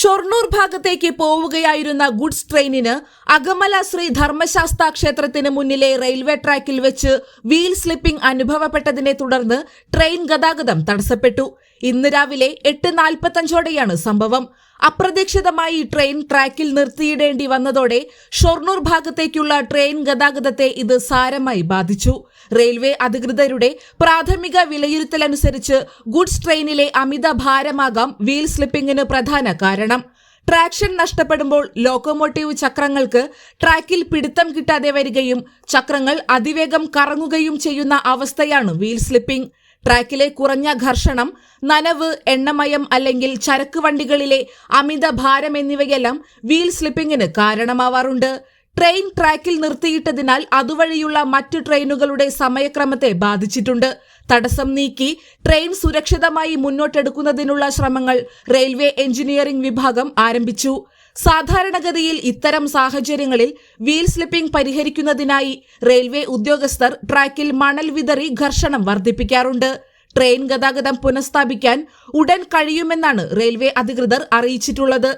ഷൊർണൂർ ഭാഗത്തേക്ക് പോവുകയായിരുന്ന ഗുഡ്സ് ട്രെയിനിന് അകമല ശ്രീ ധർമ്മശാസ്ത ക്ഷേത്രത്തിന് മുന്നിലെ റെയിൽവേ ട്രാക്കിൽ വെച്ച് വീൽ സ്ലിപ്പിംഗ് അനുഭവപ്പെട്ടതിനെ തുടർന്ന് ട്രെയിൻ ഗതാഗതം തടസ്സപ്പെട്ടു. ഇന്ന് രാവിലെ എട്ട് നാൽപ്പത്തഞ്ചോടെയാണ് സംഭവം. അപ്രതീക്ഷിതമായി ട്രെയിൻ ട്രാക്കിൽ നിർത്തിയിടേണ്ടി വന്നതോടെ ഷൊർണൂർ ഭാഗത്തേക്കുള്ള ട്രെയിൻ ഗതാഗതത്തെ ഇത് സാരമായി ബാധിച്ചു. റെയിൽവേ അധികൃതരുടെ പ്രാഥമിക വിലയിരുത്തലനുസരിച്ച് ഗുഡ്സ് ട്രെയിനിലെ അമിത ഭാരമാകാം വീൽ സ്ലിപ്പിംഗിന് പ്രധാന കാരണം. ട്രാക്ഷൻ നഷ്ടപ്പെടുമ്പോൾ ലോക്കോമോട്ടീവ് ചക്രങ്ങൾക്ക് ട്രാക്കിൽ പിടുത്തം കിട്ടാതെ വരികയും ചക്രങ്ങൾ അതിവേഗം കറങ്ങുകയും ചെയ്യുന്ന അവസ്ഥയാണ് വീൽ സ്ലിപ്പിംഗ്. ട്രാക്കിലെ കുറഞ്ഞ ഘർഷണം നനവ് എണ്ണമയം അല്ലെങ്കിൽ ചരക്ക് വണ്ടികളിലെ അമിത ഭാരം എന്നിവയെല്ലാം വീൽ സ്ലിപ്പിംഗിന് കാരണമാവാറുണ്ട്. ട്രെയിൻ ട്രാക്കിൽ നിർത്തിയിട്ടതിനാൽ അതുവഴിയുള്ള മറ്റു ട്രെയിനുകളുടെ സമയക്രമത്തെ ബാധിച്ചിട്ടുണ്ട്. തടസ്സം നീക്കി ട്രെയിൻ സുരക്ഷിതമായി മുന്നോട്ടെടുക്കുന്നതിനുള്ള ശ്രമങ്ങൾ റെയിൽവേ എഞ്ചിനീയറിംഗ് വിഭാഗം ആരംഭിച്ചു. സാധാരണഗതിയിൽ ഇത്തരം സാഹചര്യങ്ങളിൽ വീൽ സ്ലിപ്പിംഗ് പരിഹരിക്കുന്നതിനായി റെയിൽവേ ഉദ്യോഗസ്ഥർ ട്രാക്കിൽ മണൽ വിതറി ഘർഷണം വർദ്ധിപ്പിക്കാറുണ്ട്. ട്രെയിൻ ഗതാഗതം പുനഃസ്ഥാപിക്കാൻ ഉടൻ കഴിയുമെന്നാണ് റെയിൽവേ അധികൃതർ അറിയിച്ചിട്ടുള്ളത്.